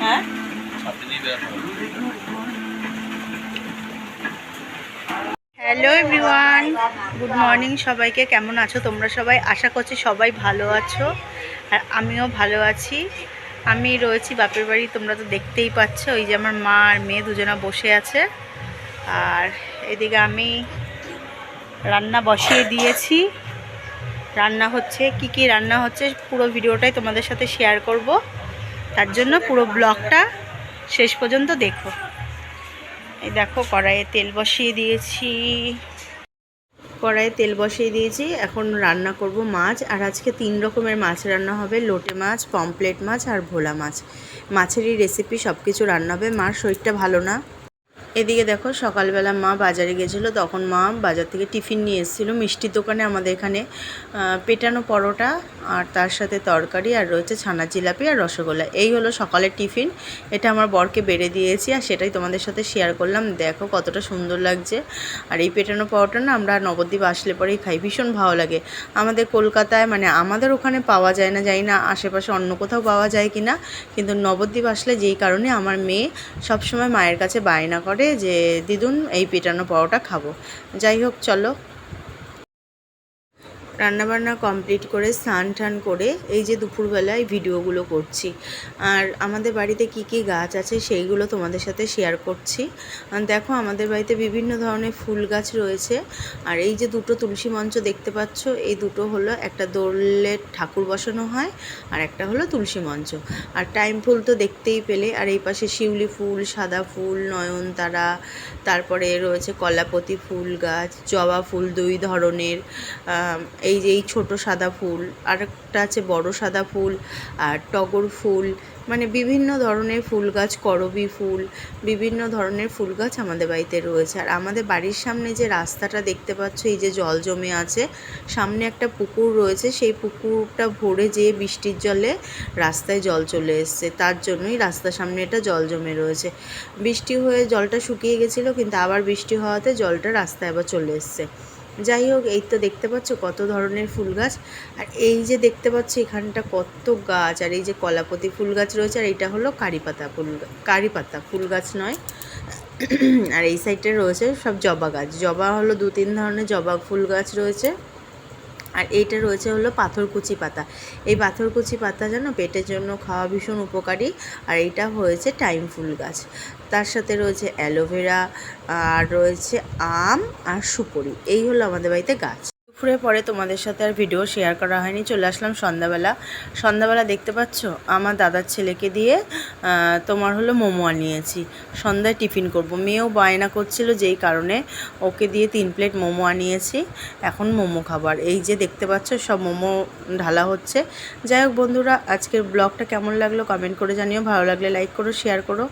হ্যাঁ? Hello everyone good morning সবাইকে। কেমন আছো তোমরা সবাই? আশা করছি সবাই ভালো আছো। আর আমিও ভালো আছি। আমি রয়েছি বাপের বাড়ি, তোমরা তো দেখতেই পাচ্ছ ওই যে আমার মা আর মেয়ে দুজনা বসে আছে। আর এদিকে আমি রান্না বসিয়ে দিয়েছি। রান্না হচ্ছে, কি কি রান্না হচ্ছে পুরো ভিডিওটাই তোমাদের সাথে শেয়ার করব। তার জন্য পুরো ব্লগটা শেষ পর্যন্ত দেখো। এই দেখো কড়াইয়ে তেল বসিয়ে দিয়েছি। কড়াইয়ে তেল বসিয়ে দিয়েছি। এখন রান্না করব মাছ। আর আজকে তিন রকমের মাছ রান্না হবে। লোটে মাছ পমপ্লেট মাছ আর ভোলা মাছ। মাছেরই রেসিপি সব কিছু রান্না হবে। মার শরীরটা ভালো না? এদিকে দেখো, সকালবেলা মা বাজারে গেছিল, তখন মা বাজার থেকে টিফিন নিয়ে এসেছিল। মিষ্টির দোকানে আমাদের এখানে পেটানো পরোটা আর তার সাথে তরকারি আর রয়েছে ছানা জিলাপি আর রসগোল্লা। এই হলো সকালের টিফিন। এটা আমার বরকে বেড়ে দিয়েছি আর সেটাই তোমাদের সাথে শেয়ার করলাম। দেখো কতটা সুন্দর লাগছে। আর এই পেটানো পরোটা না আমরা নবদ্বীপ আসলে পরেই খাই, ভীষণ ভালো লাগে। আমাদের কলকাতায় মানে আমাদের ওখানে পাওয়া যায় না, জানি না আশেপাশে অন্য কোথাও পাওয়া যায় কি না কিন্তু নবদ্বীপ আসলে যেই কারণে আমার মেয়ে সবসময় মায়ের কাছে বায়না করে যে দিদুন এই পেটানো পরোটা খাব। যাই হোক চলো। রান্নাবান্না কমপ্লিট করে, স্নান টান করে এই যে দুপুরবেলায় ভিডিওগুলো করছি। আর আমাদের বাড়িতে কি কি গাছ আছে সেইগুলো তোমাদের সাথে শেয়ার করছি। দেখো আমাদের বাড়িতে বিভিন্ন ধরনের ফুল গাছ রয়েছে। আর এই যে দুটো তুলসী মঞ্চ দেখতে পাচ্ছ, এই দুটো হলো একটা দোলের ঠাকুর বসানো হয় আর একটা হলো তুলসী মঞ্চ। আর টাইম ফুল তো দেখতেই পেলে, আর এই পাশে শিউলি ফুল, সাদা ফুল, নয়নতারা, তারপরে রয়েছে কলাপতি ফুল গাছ, জবা ফুল দুই ধরনের এই যে এই ছোটো সাদা ফুল আর একটা আছে বড় সাদা ফুল, আর টগর ফুল মানে বিভিন্ন ধরনের ফুল গাছ, করবি ফুল, বিভিন্ন ধরনের ফুল গাছ আমাদের বাড়িতে রয়েছে। আর আমাদের বাড়ির সামনে যে রাস্তাটা দেখতে পাচ্ছ, এই যে জল জমে আছে, সামনে একটা পুকুর রয়েছে, সেই পুকুরটা ভরে যেয়ে বৃষ্টির জলে রাস্তায় জল চলে এসছে। তার জন্যই রাস্তার সামনে এটা জল জমে রয়েছে। বৃষ্টি হয়ে জলটা শুকিয়ে গেছিল, কিন্তু আবার বৃষ্টি হওয়াতে জলটা রাস্তায় আবার চলে এসছে। যাই হোক, এই তো দেখতে পাচ্ছ কত ধরনের ফুল গাছ। আর এই যে দেখতে পাচ্ছ এখানটা কত গাছ, আর এই যে কলাপতি ফুল গাছ রয়েছে, আর এটা হলো কারিপাতা ফুল কারিপাতা কারি পাতা ফুল গাছ নয়। আর এই সাইডটা রয়েছে সব জবা গাছ। জবা হলো দু তিন ধরনের জবা ফুল গাছ রয়েছে। আর এইটা রয়েছে হলো পাথরকুচি পাতা। এই পাথরকুচি পাতা যেন পেটের জন্য খাওয়া ভীষণ উপকারী। আর এইটা হয়েছে টাইম ফুল গাছ। তার সাথে রয়েছে অ্যালোভেরা, আর রয়েছে আম আর সুপুরি। এই হলো আমাদের বাড়িতে গাছ। দুপুরে পরে তোমাদের সাথে আর ভিডিও শেয়ার করা হয়নি। চলে আসলাম সন্ধ্যাবেলা। সন্ধ্যাবেলা দেখতে পাচ্ছ? আমার দাদার ছেলেকে দিয়ে তোমার হলো মোমো আনিয়েছি। সন্ধ্যায় টিফিন করব। মেয়েও বায়না করছিল যেই কারণে ওকে দিয়ে তিন প্লেট মোমো আনিয়েছি। এখন মোমো খাবার এই যে দেখতে পাচ্ছ, সব মোমো ঢালা হচ্ছে। যাই হোক বন্ধুরা, আজকের ব্লগটা কেমন লাগল কমেন্ট করে জানিও। ভালো লাগলে লাইক করো শেয়ার করো।